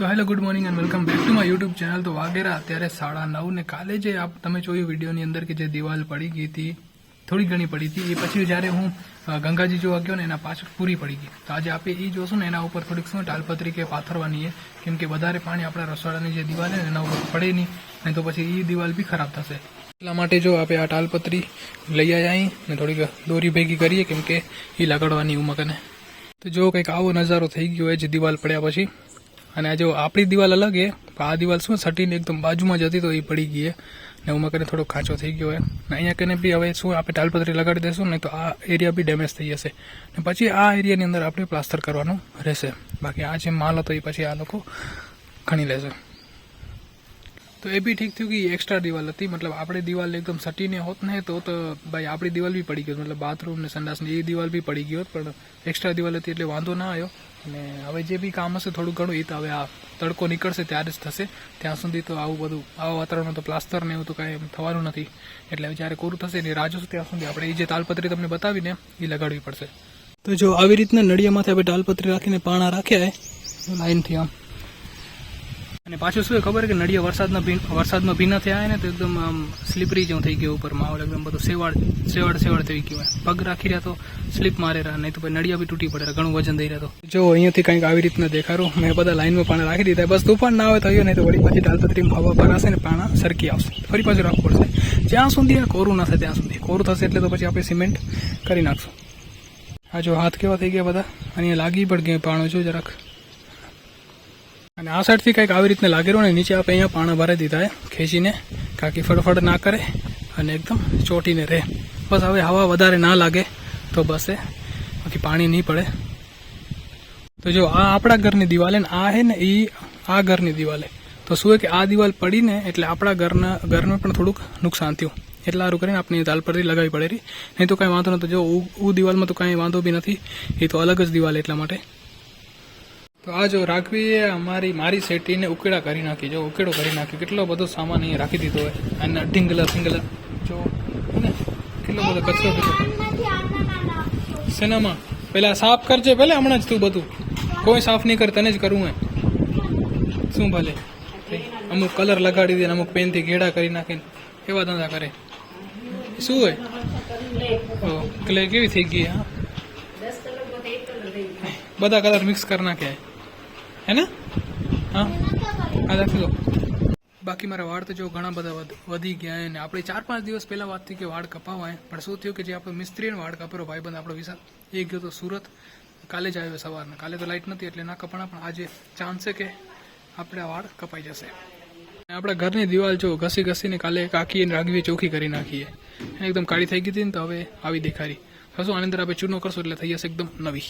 So hello good morning and welcome back to my YouTube channel તો વાગેરા અત્યારે સાડા નવ ને કાલે જે આપ તમે જોયું વિડીયોની અંદર કે જે દિવાલ પડી ગઈ હતી થોડી ઘણી પડી હતી એ પછી જ્યારે હું ગંગાજી જોવા ગયો ને એના પાછળ પૂરી પડી ગઈ તો આજે આપણે એ જોશું ને એના ઉપર થોડીક શું ટાલપત્રી કે પાથરવાની છે કેમ કે વધારે પાણી આપણા રસોડાની જે દિવાલ છે એના ઉપર પડે નહીં નહીં તો પછી એ દિવાલ બી ખરાબ થશે. એટલા માટે જો આપણે આ ટાલપત્રી લઈ આવ્યા ને થોડીક દોરી ભેગી કરીએ, કેમ કે એ લગાડવાની ઉમકને તો જો કંઈક આવો નજારો થઈ ગયો હોય, જે દિવાલ પડ્યા પછી અને આ જો આપણી દિવાલ અલગ પણ આ દિવાલ શું સટીને એકદમ બાજુમાં જ હતી તો એ પડી ગઈ ને ઉમા કરીને થોડો ખાંચો થઈ ગયો હોય ને અહીંયા કરીને બી હવે શું આપણે ટાલપત્રી લગાડી દઈશું ને તો આ એરિયા બી ડેમેજ થઈ જશે. ને પછી આ એરિયાની અંદર આપણે પ્લાસ્ટર કરવાનું રહેશે. બાકી આ જે માલ હતો એ પછી આ લોકો ખણી લેશે. તો એ બી ઠીક થયું કે એક્સ્ટ્રા દિવાલ હતી. મતલબ આપણે દિવાલ એકદમ સટીને હોત ને, તો તો ભાઈ આપણી દિવાલ બી પડી ગઈ મતલબ બાથરૂમ ને સંડાસની એ દિવાલ બી પડી હોત, પણ એક્સ્ટ્રા દિવાલ હતી એટલે વાંધો ના આવ્યો. અને હવે જે બી કામ હશે થોડું ઘણું એ તો હવે આ તડકો નીકળશે ત્યારે જ થશે. ત્યાં સુધી તો આવું બધું, આવા વાતાવરણમાં તો પ્લાસ્ટર ને એવું તો કાંઈ થવાનું નથી. એટલે જ્યારે કોરું થશે ને રાહ જોશું, ત્યાં સુધી આપણે એ જે તાલપત્રી તમને બતાવીને એ લગાડવી પડશે. તો જો આવી રીતના નળિયામાંથી આપણે તાલપત્રી રાખીને પાણા રાખ્યા લાઈનથી આમ. અને પાછું શું ખબર કે નડિયા વરસાદના વરસાદમાં ભીના થયા ને તો એકદમ આમ સ્લીપરી જેવું થઈ ગયું ઉપર માહોલ, એકદમ બધું સેવાડ સેવાડ સેવાડ થઈ ગયું પગ રાખી રહ્યા તો સ્લીપ મારે રહ્યા, નહીં તો પછી નડિયા બી તૂટી પડે ઘણું વજન દઈ રહ્યા તો. જો અહીંયાથી કંઈક આવી રીતના દેખાડું, મેં બધા લાઈનમાં પાણા રાખી દીધા. બસ તુફાન ના આવે તો આવ્યો, નહીં તો વળી પછી તાલપત્રીમાં હવા ભરાશે ને પાણા સરકી આવશે. ફરી પાછું રાખવું પડશે. જ્યાં સુધી કોરું ના થાય ત્યાં સુધી. કોરું થશે એટલે તો પછી આપણે સિમેન્ટ કરી નાખશું. આ જો હાથ કેવા થઈ ગયા બધા? અહીંયા લાગી પણ ગયા પાણો, જો જરાક. અને આ સાઈડથી કંઈક આવી રીતને લાગેલું ને, નીચે આપણે અહીંયા પાણા ભરાઈ દીધા ખેંચીને કાકી ફડફડ ના કરે અને એકદમ ચોટીને રહે. બસ હવે હવા વધારે ના લાગે તો બસ એ બાકી પાણી નહીં પડે. તો જો આ આપણા ઘરની દિવાલે ને આ છે ને એ આ ઘરની દિવાલે. તો શું કે આ દિવાલ પડીને એટલે આપણા ઘરના, ઘરને પણ થોડુંક નુકસાન થયું. એટલા સારું કરીને આપણે દાલ પરથી લગાવી પડે નહીં તો કાંઈ વાંધો નહોતો જો ઉ દિવાલમાં તો કાંઈ વાંધો બી નથી. એ તો અલગ જ દિવાલ એટલા માટે. તો આ જો રાખવીએ અમારી મારી શેટીને ઉકેડા કરી નાખી. જો ઉકેડો કરી નાખી કેટલો બધો સામાન અહીંયા રાખી દીધો હોય. અને ઢીંગલા સિંગલા જો ને કેટલો બધો કચરો સિનેમા પેલા સાફ કરજે ભલે હમણાં જ તું બધું. કોઈ સાફ નહીં કરે તને જ કરવું હે શું ભલે? અમુક કલર લગાડી દે અમુક પેનથી ઘેડા કરી નાખીને. એવા ધંધા કરે. શું હોય? ક્લે કેવી થઈ ગઈ હા? બધા કલર મિક્સ કરી નાખ્યા. હે ને હા? હા, રાખી લો બાકી મારા વાળ તો જો ઘણા બધા વધ- ગયા અને આપણે ચાર પાંચ દિવસ પહેલા વાત થઈ કે વાળ કપાવાય પણ શું થયું કે જે આપણે મિસ્ત્રીને વાળ કાપેલો, ભાઈબંધ આપણો વિશાલ, એ ગયો તો સુરત. કાલે જ આવ્યો સવારના. કાલે તો લાઇટ નથી એટલે ના કપાણા, પણ આજે ચાન્સ છે કે આપણે વાળ કપાઈ જશે. આપણા ઘરની દિવાલ જો ઘસી ઘસીને કાલે કાકી અને રાગવી ચોખ્ખી કરી નાખીએ એકદમ કાળી થઈ ગઈ હતી ને તો હવે આવી દેખાડી. હશું આની અંદર આપણે ચૂનો કરશું એટલે થઈ જશે એકદમ નવી.